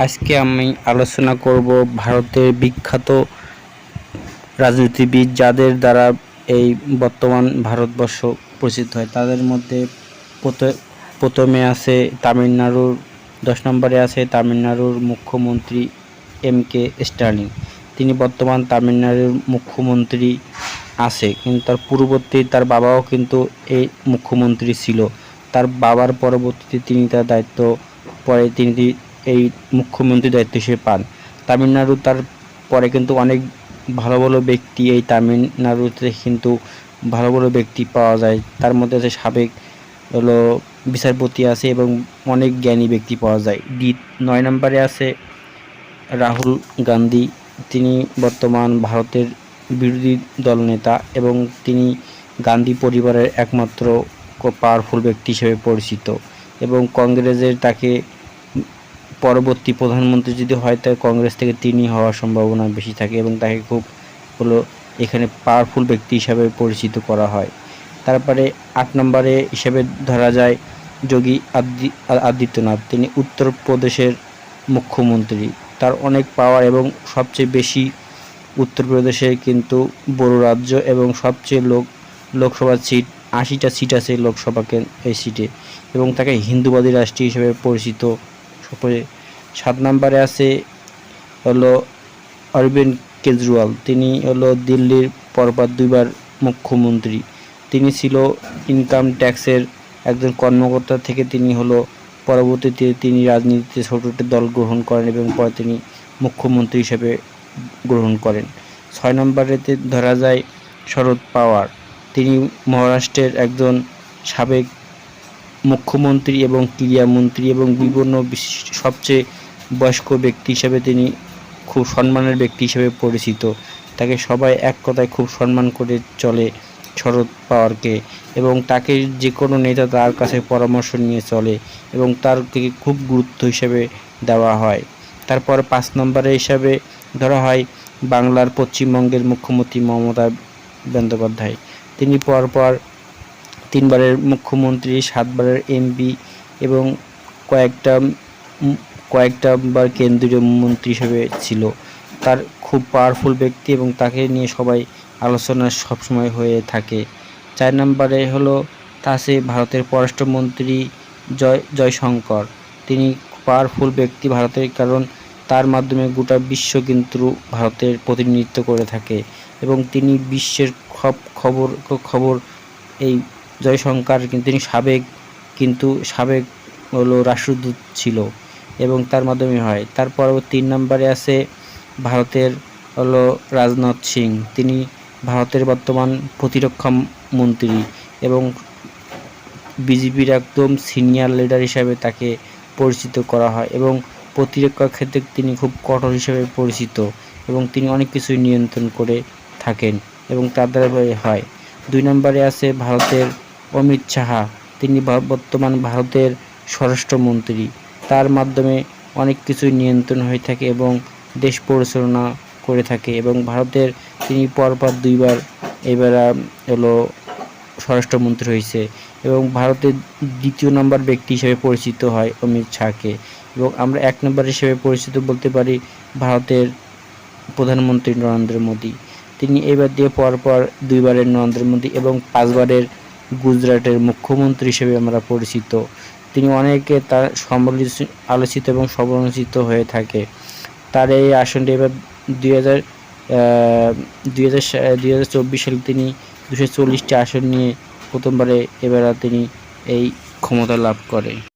আজকে আমি আলোচনা করব ভারতের বিখ্যাত রাজনীতিবিদ যাদের দ্বারা এই বর্তমান ভারতবর্ষ পরিচিত হয়। তাদের মধ্যে প্রথ- প্রথমে আছে তামিলনাড়ুর, দশ নম্বরে আছে তামিলনাড়ুর মুখ্যমন্ত্রী এম কে স্টালিন। তিনি বর্তমান তামিলনাড়ুর মুখ্যমন্ত্রী আছে, কিন্তু তার পূর্ববর্তী তার বাবাও কিন্তু এই মুখ্যমন্ত্রী ছিল। তার বাবার পরবর্তীতে তিনি তার দায়িত্ব পরে তিনি এই মুখ্যমন্ত্রী দায়িত্ব হিসেবে পান। তামিলনাড়ু তার পরে কিন্তু অনেক ভালো ভালো ব্যক্তি এই তামিলনাড়ুতে কিন্তু ভালো ভালো ব্যক্তি পাওয়া যায়। তার মধ্যে আছে সাবেক হলো বিচারপতি আছে এবং অনেক জ্ঞানী ব্যক্তি পাওয়া যায়। ডি নয় নম্বরে আছে রাহুল গান্ধী। তিনি বর্তমান ভারতের বিরোধী দল নেতা এবং তিনি গান্ধী পরিবারের একমাত্র পাওয়ারফুল ব্যক্তি হিসেবে পরিচিত এবং কংগ্রেসের তাকে পরবর্তী প্রধানমন্ত্রী যদি হয়, তাহলে কংগ্রেস থেকে তিনি হওয়ার সম্ভাবনা বেশি থাকে এবং তাকে খুব হলো এখানে পাওয়ারফুল ব্যক্তি হিসাবে পরিচিত করা হয়। তারপরে আট নম্বরে হিসেবে ধরা যায় যোগী আদি, আদিত্যনাথ। তিনি উত্তরপ্রদেশের মুখ্যমন্ত্রী। তার অনেক পাওয়ার এবং সবচেয়ে বেশি উত্তরপ্রদেশে কিন্তু বড় রাজ্য এবং সবচেয়ে লোক লোকসভা সিট, আশিটা সিট আছে লোকসভা এই সিটে এবং তাকে হিন্দুবাদী রাষ্ট্র হিসেবে পরিচিত সপরে সাত নম্বরে আছে হলো অরবিন্দ কেজরিওয়াল। তিনি হলো দিল্লির পরপর দুইবার মুখ্যমন্ত্রী। তিনি ছিল ইনকাম ট্যাক্সের একজন কর্মকর্তা থেকে তিনি হলো পরবর্তীতে তিনি রাজনীতিতে ছোট একটি দল গ্রহণ করেন এবং পরে তিনি মুখ্যমন্ত্রী হিসেবে গ্রহণ করেন। ছয় নম্বরেতে ধরা যায় শরদ পাওয়ার। তিনি মহারাষ্ট্রের একজন সাবেক মুখ্যমন্ত্রী এবং ক্রীড়ামন্ত্রী এবং বিভিন্ন সবচেয়ে বয়স্ক ব্যক্তি হিসেবে তিনি খুব সম্মানের ব্যক্তি হিসেবে পরিচিত। তাকে সবাই এক কথায় খুব সম্মান করে চলে শরদ পাওয়ারকে এবং তাকে যে কোনো নেতা তার কাছে পরামর্শ নিয়ে চলে এবং তার থেকে খুব গুরুত্ব হিসেবে দেওয়া হয়। তারপর পাঁচ নম্বরে হিসাবে ধরা হয় বাংলার পশ্চিমবঙ্গের মুখ্যমন্ত্রী মমতা বন্দ্যোপাধ্যায়। তিনি পরপর তিনবারের মুখ্যমন্ত্রী, সাতবারের এমপি এবং কয়েকটা কয়েকটা বার কেন্দ্রীয় মন্ত্রী হিসেবে ছিল। তার খুব পাওয়ারফুল ব্যক্তি এবং তাকে নিয়ে সবাই আলোচনা সবসময় হয়ে থাকে। চার নম্বরে হলো তা আছে ভারতের পররাষ্ট্রমন্ত্রী জয়, জয়শঙ্কর। তিনি পাওয়ারফুল ব্যক্তি ভারতের, কারণ তার মাধ্যমে গোটা বিশ্ব কিন্তু ভারতের প্রতিনিধিত্ব করে থাকে এবং তিনি বিশ্বের সব খবর খবর এই জয়শঙ্কর কিন্তু তিনি সাবেক, কিন্তু সাবেক হলো রাষ্ট্রদূত ছিল এবং তার মাধ্যমে হয়। তারপর তিন নম্বরে আছে ভারতের হলো রাজনাথ সিং। তিনি ভারতের বর্তমান প্রতিরক্ষা মন্ত্রী এবং বিজেপির একদম সিনিয়র লিডার হিসাবে তাকে পরিচিত করা হয় এবং প্রতিরক্ষা ক্ষেত্রে তিনি খুব কঠোর হিসেবে পরিচিত এবং তিনি অনেক কিছুই নিয়ন্ত্রণ করে থাকেন এবং তার দ্বারা হয়। দুই নম্বরে আছে ভারতের অমিত সাহা। তিনি বর্তমান ভারতের স্বরাষ্ট্রমন্ত্রী। তার মাধ্যমে অনেক কিছুই নিয়ন্ত্রণ হয়ে থাকে এবং দেশ পরিচালনা করে থাকে এবং ভারতের তিনি পরপর দুইবার এবার হলো স্বরাষ্ট্রমন্ত্রী হয়েছে এবং ভারতের দ্বিতীয় নম্বর ব্যক্তি হিসেবে পরিচিত হয় অমিত শাহকে এবং আমরা এক নম্বর হিসেবে পরিচিত বলতে পারি ভারতের প্রধানমন্ত্রী নরেন্দ্র মোদী। তিনি এবার দিয়ে পরপর দুইবারের নরেন্দ্র মোদী এবং পাঁচবারের গুজরাটের মুখ্যমন্ত্রী হিসেবে আমরা পরিচিত। তিনি অনেকে তার সমালোচিত আলোচিত এবং সমালোচিত হয়ে থাকে। তার এই আসনটি এবার দুই হাজার দুই হাজার হাজার চব্বিশ সালে তিনি দুশো চল্লিশটি আসন নিয়ে প্রথমবারে এবার তিনি এই ক্ষমতা লাভ করে